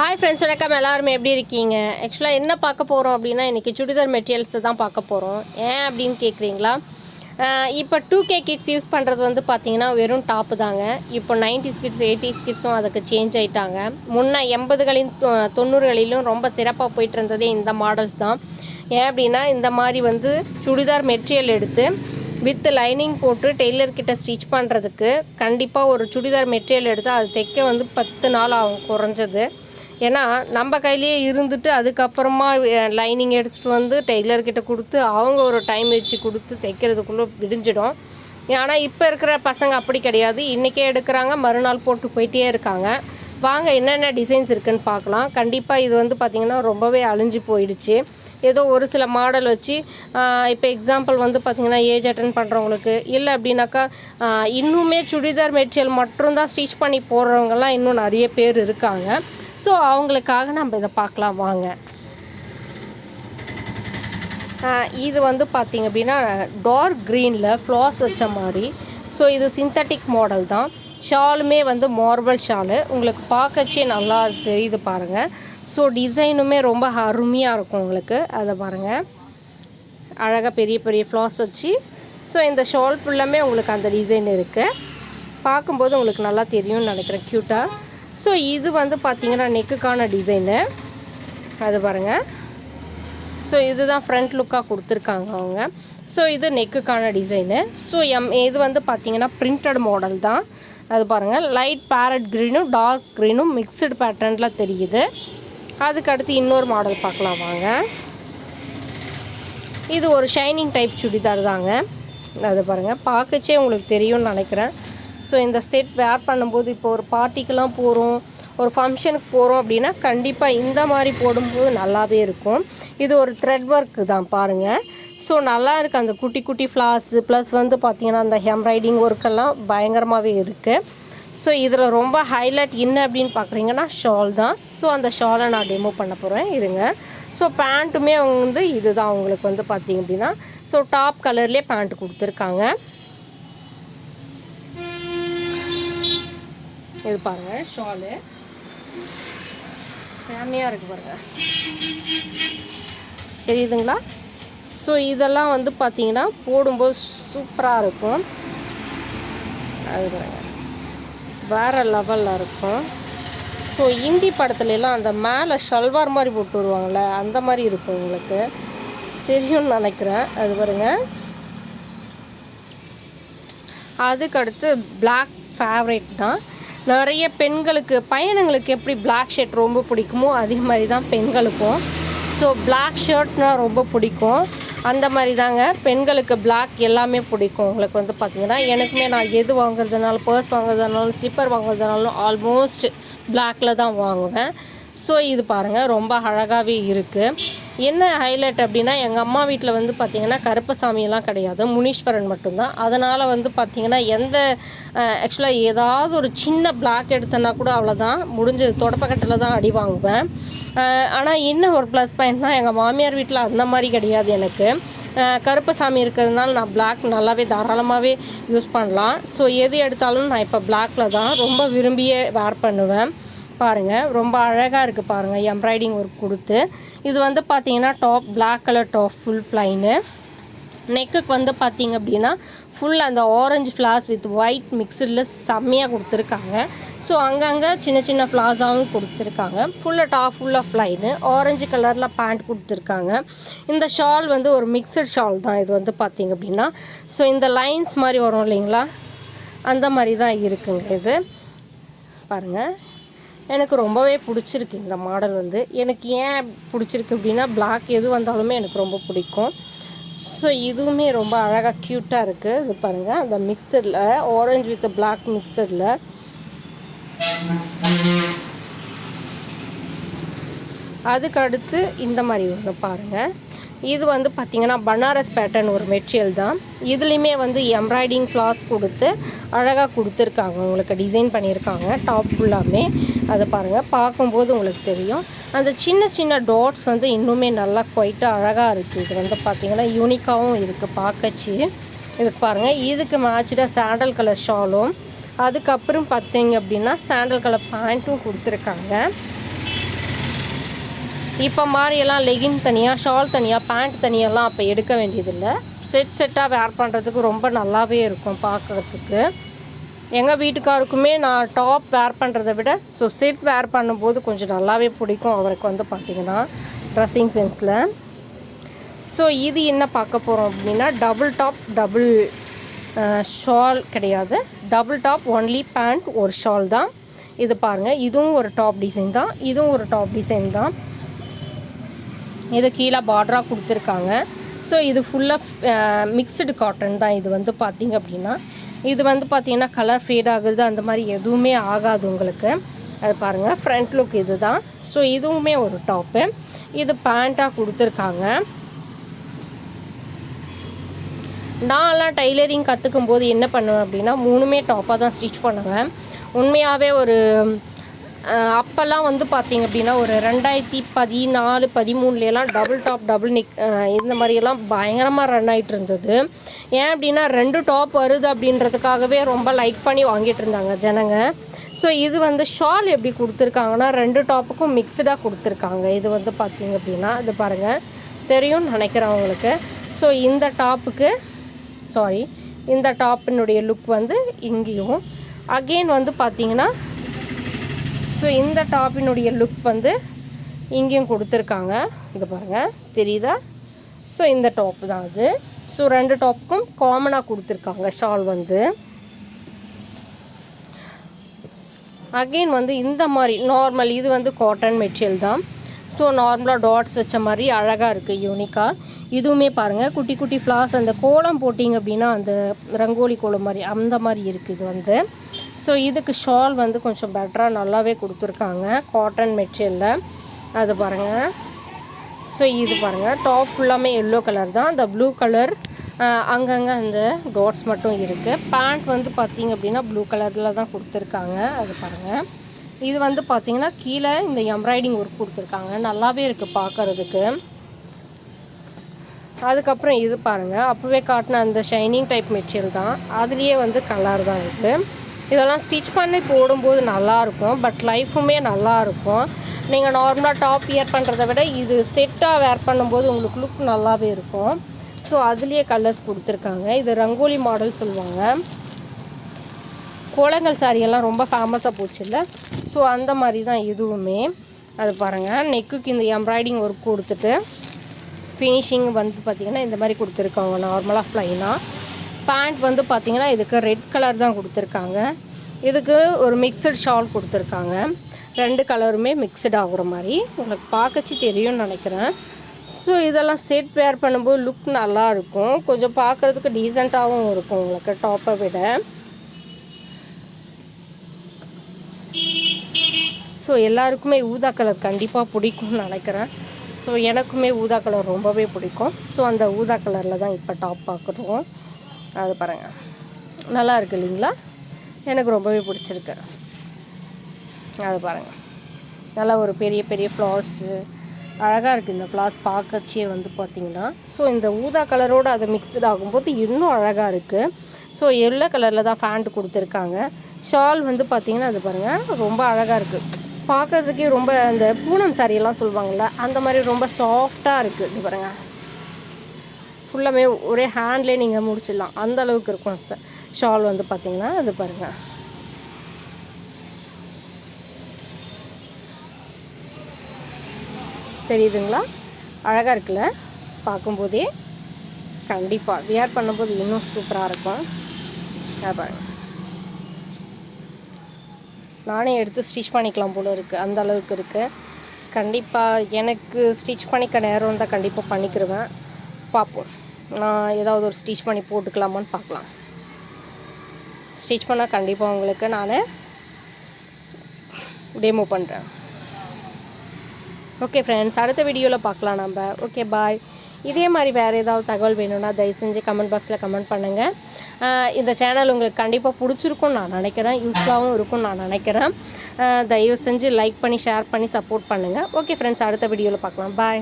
Hi friends வணக்கம். எல்லாருமே எப்படி இருக்கீங்க? ஆக்சுவலாக என்ன பார்க்க போகிறோம் அப்படின்னா இன்றைக்கி சுடிதார் மெட்டீரியல்ஸ் தான் பார்க்க போகிறோம் ஏன் அப்படின்னு கேட்குறீங்களா இப்போ டூ கே கிட்ஸ் யூஸ் பண்ணுறது வந்து பார்த்தீங்கன்னா வெறும் டாப்பு தாங்க. இப்போ நைன்டிஸ் கிட்ஸ் எயிட்டிஸ் கிட்ஸும் அதுக்கு சேஞ்ச் ஆகிட்டாங்க முன்ன எண்பதுகளின் தொண்ணூறுகளிலும் ரொம்ப சிறப்பாக போயிட்டு இருந்ததே இந்த மாடல்ஸ் தான். ஏன் அப்படின்னா இந்த மாதிரி வந்து சுடிதார் மெட்டீரியல் எடுத்து வித் லைனிங் போட்டு டெய்லர் கிட்ட ஸ்டிச் பண்ணுறதுக்கு கண்டிப்பாக ஒரு சுடிதார் மெட்டீரியல் எடுத்து அது தைக்க வந்து பத்து நாள் ஆகும் குறைஞ்சது. ஏன்னா நம்ம கையிலேயே இருந்துட்டு அதுக்கப்புறமா லைனிங் எடுத்துகிட்டு வந்து டெய்லர்கிட்ட கொடுத்து அவங்க ஒரு டைம் வச்சு கொடுத்து தைக்கிறதுக்குள்ளே விடிஞ்சிடும். ஆனால் இப்போ இருக்கிற பசங்க அப்படி கிடையாது. இன்றைக்கே எடுக்கிறாங்க மறுநாள் போட்டு போயிட்டே இருக்காங்க. வாங்க என்னென்ன டிசைன்ஸ் இருக்குன்னு பார்க்கலாம். கண்டிப்பாக இது வந்து பார்த்திங்கன்னா ரொம்பவே அழிஞ்சு போயிடுச்சு. ஏதோ ஒரு சில மாடல் வச்சு இப்போ எக்ஸாம்பிள் வந்து பார்த்திங்கன்னா ஏஜ் அட்டன் பண்ணுறவங்களுக்கு இல்லை அப்படின்னாக்கா இன்னுமே சுடிதார் மெட்டீரியல் மட்டும்தான் ஸ்டிச் பண்ணி போடுறவங்கலாம் இன்னும் நிறைய பேர் இருக்காங்க. ஸோ அவங்களுக்காக நம்ம இதை பார்க்கலாம் வாங்க. இது வந்து பார்த்திங்க அப்படின்னா டார்க் க்ரீனில் ஃப்ளாஸ் வச்ச மாதிரி. ஸோ இது சிந்தட்டிக் மாடல் தான். ஷாலுமே வந்து மார்பல் ஷாலு உங்களுக்கு பார்க்கச்சே நல்லா தெரியுது பாருங்கள் ஸோ டிசைனுமே ரொம்ப அருமையாக இருக்கும் உங்களுக்கு. அதை பாருங்கள் அழகாக பெரிய பெரிய ஃப்ளாஸ் வச்சு. ஸோ இந்த ஷால் ஃபுல்லாமே உங்களுக்கு அந்த டிசைன் இருக்குது பார்க்கும்போது உங்களுக்கு நல்லா தெரியும்னு நினைக்கிறேன். க்யூட்டாக ஸோ இது வந்து பார்த்தீங்கன்னா நெக்குக்கான டிசைனு அது பாருங்கள் ஸோ இதுதான் ஃப்ரண்ட் லுக்காக கொடுத்துருக்காங்க அவங்க. ஸோ இது நெக்குக்கான டிசைனு ஸோ எம் இது வந்து பார்த்திங்கன்னா பிரிண்டட் மாடல் தான். அது பாருங்கள் லைட் பேரட் க்ரீனும் டார்க் க்ரீனும் மிக்சடு பேட்டர்னில் தெரியுது. அதுக்கு அடுத்து இன்னொரு மாடல் பார்க்கலாம் வாங்க. இது ஒரு ஷைனிங் டைப் சுடிதார் தாங்க. அது பாருங்கள் பார்க்கச்சே உங்களுக்கு தெரியும்னு நினைக்கிறேன். ஸோ இந்த செட் வேர் பண்ணும்போது இப்போ ஒரு பார்ட்டிக்கெலாம் போகிறோம் ஒரு ஃபங்க்ஷனுக்கு போகிறோம் அப்படின்னா கண்டிப்பாக இந்த மாதிரி போடும்போது நல்லாவே இருக்கும். இது ஒரு த்ரெட் ஒர்க்கு தான் பாருங்கள் ஸோ நல்லா இருக்குது அந்த குட்டி குட்டி ஃப்ளார்ஸு ப்ளஸ் வந்து பார்த்திங்கன்னா அந்த எம்ப்ராய்டிங் ஒர்க்கெல்லாம் பயங்கரமாகவே இருக்குது ஸோ இதில் ரொம்ப ஹைலைட் என்ன அப்படின்னு பார்க்குறீங்கன்னா ஷால் தான். ஸோ அந்த ஷாலை நான் டெமோ பண்ண போகிறேன் இருங்க. ஸோ பேண்ட்டுமே அவங்க வந்து இதுதான். உங்களுக்கு வந்து பார்த்தீங்க அப்படின்னா ஸோ டாப் கலர்லேயே பேண்ட் கொடுத்துருக்காங்க. இது பாருங்கள் ஷாலு. செம்மையாக இருக்குது பாருங்கள் தெரியுதுங்களா? ஸோ இதெல்லாம் வந்து பார்த்தீங்கன்னா போடும்போது சூப்பராக இருக்கும். அது வேற வேறு லெவலில் இருக்கும். ஸோ இந்தி படத்துலலாம் அந்த மேலே ஷல்வார் மாதிரி போட்டு வருவாங்கள்ல அந்த மாதிரி இருக்கும் உங்களுக்கு. தெரியும்னு நினைக்கிறேன். அது பாருங்க. அதுக்கடுத்து பிளாக் ஃபேவரேட் தான். நிறைய பெண்களுக்கு பையனுங்களுக்கு எப்படி பிளாக் ஷர்ட் ரொம்ப பிடிக்குமோ அதே மாதிரி தான் பெண்களுக்கும் ஸோ பிளாக் ஷர்ட்னால் ரொம்ப பிடிக்கும். அந்த மாதிரி தாங்க பெண்களுக்கு பிளாக் எல்லாமே பிடிக்கும். உங்களுக்கு வந்து பார்த்திங்கன்னா எனக்குமே நான் எது வாங்குறதுனாலும் பர்ஸ் வாங்குறதுனாலும் ஸ்லிப்பர் வாங்குறதுனாலும் ஆல்மோஸ்ட் பிளாக்கில் தான் வாங்குவேன். ஸோ இது பாருங்கள் ரொம்ப அழகாகவே இருக்குது என்ன ஹைலைட் அப்படின்னா எங்கள் அம்மா வீட்டில் வந்து பார்த்திங்கன்னா கருப்பசாமியெல்லாம் கிடையாது. முனீஸ்வரன் மட்டும்தான். அதனால் வந்து பார்த்திங்கன்னா எந்த ஆக்சுவலாக ஏதாவது ஒரு சின்ன பிளாக் எடுத்தேன்னா கூட அவ்வளோதான் முடிஞ்சது தொடப்பக்கட்டில் தான் அடி வாங்குவேன். ஆனால் என்ன ஒரு ப்ளஸ் பாயிண்ட்னா எங்கள் மாமியார் வீட்டில் அந்த மாதிரி கிடையாது எனக்கு. கருப்பசாமி இருக்கிறதுனால நான் பிளாக் நல்லாவே தாராளமாகவே யூஸ் பண்ணலாம். ஸோ எது எடுத்தாலும் நான் இப்போ பிளாக்கில் தான் ரொம்ப விரும்பியே வேர் பண்ணுவேன். பாருங்கள் ரொம்ப அழகாக இருக்குது பாருங்கள் எம்ப்ராய்டிங் ஒர்க் கொடுத்து. இது வந்து பார்த்தீங்கன்னா top black colour top full plain நெக்குக்கு வந்து பார்த்தீங்க அப்படின்னா ஃபுல் அந்த ஆரஞ்சு ஃப்ளார்ஸ் வித் ஒயிட் மிக்சடில் செம்மையாக கொடுத்துருக்காங்க. ஸோ அங்கங்கே சின்ன சின்ன ஃப்ளார்ஸாகவும் கொடுத்துருக்காங்க. ஃபுல்லாக டாப் ஃபுல்லாக ஃப்ளைனு ஆரஞ்சு கலரில் பேண்ட் கொடுத்துருக்காங்க. இந்த ஷால் வந்து ஒரு மிக்சட் ஷால் தான். இது வந்து பார்த்திங்க அப்படின்னா. ஸோ இந்த லைன்ஸ் மாதிரி வரும் இல்லைங்களா? அந்த மாதிரி தான் இருக்குங்க இது. பாருங்கள் எனக்கு ரொம்பவே பிடிச்சிருக்கு இந்த மாடல் வந்து. எனக்கு ஏன் பிடிச்சிருக்கு அப்படின்னா பிளாக் எது வந்தாலுமே எனக்கு ரொம்ப பிடிக்கும். ஸோ இதுவுமே ரொம்ப அழகாக க்யூட்டாக இருக்குது இது பாருங்கள் அந்த மிக்சரில் ஆரஞ்சு வித் பிளாக் மிக்சரில் அதுக்கு அடுத்து இந்த மாதிரி ஒன்று பாருங்கள் இது வந்து பார்த்திங்கன்னா பனாரஸ் பேட்டர்ன் ஒரு மெட்டீரியல் தான். இதுலேயுமே வந்து எம்ப்ராய்டிங் ஃப்ளாஸ் கொடுத்து அழகாக கொடுத்துருக்காங்க. உங்களுக்கு டிசைன் பண்ணியிருக்காங்க. டாப் ஃபுல்லாமே அதை பாருங்கள் பார்க்கும்போது உங்களுக்கு தெரியும். அந்த சின்ன சின்ன டாட்ஸ் வந்து இன்னுமே நல்லா குவைட்டாக அழகாக இருக்குது இது வந்து பார்த்திங்கன்னா யூனிக்காகவும் இருக்குது பார்க்கச்சு. இதுக்கு பாருங்கள் இதுக்கு மேட்சாக சாண்டல் கலர் ஷாலும் அதுக்கப்புறம் பார்த்தீங்க அப்படின்னா சாண்டல் கலர் பேண்ட்டும் கொடுத்துருக்காங்க. இப்போ மாதிரியெல்லாம் லெகின் தனியாக ஷால் தனியாக பேண்ட் தனியெல்லாம் அப்போ எடுக்க வேண்டியதில்லை. செட் செட்டாக வேர் பண்ணுறதுக்கு ரொம்ப நல்லாவே இருக்கும் பார்க்குறதுக்கு எங்கள் வீட்டுக்காருக்குமே நான் டாப் வேர் பண்ணுறதை விட ஸோ செட் வேர் பண்ணும்போது கொஞ்சம் நல்லாவே பிடிக்கும் அவருக்கு வந்து பார்த்திங்கன்னா ட்ரெஸ்ஸிங் சென்ஸில் ஸோ இது என்ன பார்க்க போகிறோம் அப்படின்னா டபுள் டாப் டபுள் ஷால் கிடையாது. டபுள் டாப் ஒன்லி பேண்ட் ஒரு ஷால் தான். இது பாருங்கள் இதுவும் ஒரு டாப் டிசைன் தான். இதுவும் ஒரு டாப் டிசைன் தான். இது கீழே பார்டராக கொடுத்துருக்காங்க. ஸோ இது ஃபுல்லாக மிக்சடு காட்டன் தான் இது வந்து பார்த்திங்க அப்படின்னா. இது வந்து பார்த்திங்கன்னா கலர் ஃபேட் ஆகுது அந்த மாதிரி எதுவுமே ஆகாது உங்களுக்கு. அது பாருங்கள் ஃப்ரண்ட் லுக் இது தான் ஸோ இதுவுமே ஒரு டாப்பு இது பேண்ட்டாக கொடுத்துருக்காங்க. நான்லாம் டைலரிங் கற்றுக்கும் போது என்ன பண்ணுவேன் அப்படின்னா மூணுமே டாப்பாக தான் ஸ்டிச் பண்ணுவேன். உண்மையாகவே ஒரு அப்போல்லாம் வந்து பார்த்தீங்க அப்படின்னா ஒரு ரெண்டாயிரத்தி பதினாலு பதிமூணுலாம் டபுள் டாப் டபுள் நிக் இந்த மாதிரியெல்லாம் பயங்கரமாக ரன் ஆகிட்டு இருந்தது. ஏன் அப்படின்னா ரெண்டு டாப் வருது அப்படின்றதுக்காகவே ரொம்ப லைக் பண்ணி வாங்கிட்டு இருந்தாங்க ஜனங்க. ஸோ இது வந்து ஷால் எப்படி கொடுத்துருக்காங்கன்னா ரெண்டு டாப்புக்கும் மிக்சடாக கொடுத்துருக்காங்க. இது வந்து பார்த்தீங்க அப்படின்னா இது பாருங்கள் தெரியும்னு நினைக்கிறேன் உங்களுக்கு. ஸோ இந்த டாப்புக்கு சாரி இந்த டாப்பினுடைய லுக் வந்து இங்கேயும். அகெயின் வந்து பார்த்தீங்கன்னா ஸோ இந்த டாப்பினுடைய லுக் வந்து இங்கேயும் கொடுத்துருக்காங்க. இது பாருங்கள் தெரியுதா? ஸோ இந்த டாப் தான் அது. ஸோ ரெண்டு டாப்புக்கும் காமனாக கொடுத்துருக்காங்க ஷால் வந்து. அகெயின் வந்து இந்த மாதிரி நார்மல் இது வந்து காட்டன் மெட்டீரியல் தான். ஸோ நார்மலாக டாட்ஸ் வச்ச மாதிரி அழகாக இருக்குது யூனிக்காக இதுவுமே பாருங்கள் குட்டி குட்டி ஃப்ளார்ஸ் அந்த கோலம் போட்டிங்க அப்படின்னா அந்த ரங்கோலி கோலம் மாதிரி அந்த மாதிரி இருக்குது இது வந்து. ஸோ இதுக்கு ஷால் வந்து கொஞ்சம் பெட்டராக நல்லாவே கொடுத்துருக்காங்க. காட்டன் மெட்டீரியலில் அது பாருங்கள் ஸோ இது பாருங்கள் டாப் ஃபுல்லாமே எல்லோ கலர் தான். அந்த ப்ளூ கலர் அங்கங்கே அந்த டாட்ஸ் மட்டும் இருக்குது பேண்ட் வந்து பார்த்தீங்க அப்படின்னா ப்ளூ கலரில் தான் கொடுத்துருக்காங்க. அது பாருங்கள் இது வந்து பார்த்திங்கன்னா கீழே இந்த எம்ப்ராய்டிங் ஒர்க் கொடுத்துருக்காங்க. நல்லாவே இருக்குது பார்க்கறதுக்கு அதுக்கப்புறம் இது பாருங்கள் அப்போவே காட்டின அந்த ஷைனிங் டைப் மெட்டீரியல் தான். அதுலேயே வந்து கலர் தான் இருக்குது இதெல்லாம் ஸ்டிச் பண்ணி போடும்போது நல்லாயிருக்கும் பட் லைஃபுமே நல்லாயிருக்கும். நீங்கள் நார்மலாக டாப் வியர் பண்ணுறத விட இது செட்டாக வேர் பண்ணும்போது உங்களுக்கு லுக் நல்லாவே இருக்கும். ஸோ அதுலேயே கலர்ஸ் கொடுத்துருக்காங்க. இது ரங்கோலி மாடல் சொல்லுவாங்க. கோலங்கள் சாரியெல்லாம் எல்லாம் ரொம்ப ஃபேமஸாக போச்சு இல்லை ஸோ அந்த மாதிரி தான் இதுவுமே அது பாருங்கள் நெக்குக்கு இந்த எம்ப்ராய்டிங் ஒர்க் கொடுத்துட்டு ஃபினிஷிங் வந்து பார்த்திங்கன்னா இந்த மாதிரி கொடுத்துருக்காங்க நார்மலாக ஃப்ளைனாக பேண்ட் வந்து பார்த்திங்கன்னா இதுக்கு ரெட் கலர் தான் கொடுத்துருக்காங்க. இதுக்கு ஒரு மிக்சட் ஷால் கொடுத்துருக்காங்க. ரெண்டு கலருமே மிக்சட் ஆகுற மாதிரி. உங்களுக்கு பார்க்கச்சு தெரியும்னு நினைக்கிறேன். ஸோ இதெல்லாம் செட் வேர் பண்ணும்போது லுக் நல்லாயிருக்கும் கொஞ்சம் பார்க்குறதுக்கு டீசெண்டாகவும் இருக்கும் உங்களுக்கு டாப்பை விட. ஸோ எல்லாருக்குமே ஊதா கலர் கண்டிப்பாக பிடிக்கும்னு நினைக்கிறேன். ஸோ எனக்குமே ஊதா கலர் ரொம்பவே பிடிக்கும். ஸோ அந்த ஊதா கலரில் தான் இப்போ டாப் பார்க்குறோம் அது பாருங்கள் நல்லா இருக்கு இல்லைங்களா? எனக்கு ரொம்பவே பிடிச்சிருக்கு. அது பாருங்கள் நல்லா ஒரு பெரிய பெரிய ஃப்ளார்ஸு அழகாக இருக்குது இந்த ஃப்ளார்ஸ் பார்க்கச்சே வந்து பார்த்திங்கன்னா ஸோ இந்த ஊதா கலரோடு அது மிக்சட் ஆகும்போது இன்னும் அழகாக இருக்குது ஸோ எல்லோ கலரில் தான் ஃபேண்ட் கொடுத்துருக்காங்க. ஷால் வந்து பார்த்திங்கன்னா அது பாருங்கள் ரொம்ப அழகாக இருக்குது பார்க்கறதுக்கே ரொம்ப அந்த பூனம் சாரியெல்லாம் எல்லாம் சொல்லுவாங்கள்ல அந்த மாதிரி ரொம்ப சாஃப்டாக இருக்குது இது பாருங்கள் ஃபுல்லாமே ஒரே ஹேண்ட்லேயே நீங்கள் முடிச்சிடலாம். அந்த அளவுக்கு இருக்கும் ஷால் வந்து பார்த்திங்கன்னா அது பாருங்கள் தெரியுதுங்களா? அழகாக இருக்குல்ல? பார்க்கும்போதே கண்டிப்பாக வியர் பண்ணும்போது இன்னும் சூப்பராக இருக்கும். பாருங்கள் நானே எடுத்து ஸ்டிச் பண்ணிக்கலாம் போல இருக்குது அந்த அளவுக்கு இருக்குது கண்டிப்பாக எனக்கு ஸ்டிச் பண்ணிக்க நேரம் இருந்தால் கண்டிப்பாக பண்ணிக்கிருவேன். பார்ப்போம். நான் ஏதாவது ஒரு ஸ்டிச் பண்ணி போட்டுக்கலாமான்னு பார்க்கலாம். ஸ்டிச் பண்ணால் கண்டிப்பாக உங்களுக்கு நான் டெமோ பண்ணுறேன் ஓகே ஃப்ரெண்ட்ஸ் அடுத்த வீடியோவில் பார்க்கலாம் நம்ம ஓகே பாய் இதே மாதிரி வேறு ஏதாவது தகவல் வேணும்னா தயவு செஞ்சு கமெண்ட் பாக்ஸில் கமெண்ட் பண்ணுங்கள் இந்த சேனல் உங்களுக்கு கண்டிப்பாக பிடிச்சிருக்கும்னு நான் நினைக்கிறேன். யூஸ்ஃபுல்லாகவும் இருக்கும்னு நான் நினைக்கிறேன். தயவு செஞ்சு லைக் பண்ணி ஷேர் பண்ணி சப்போர்ட் பண்ணுங்கள் ஓகே ஃப்ரெண்ட்ஸ் அடுத்த வீடியோவில் பார்க்கலாம். பாய்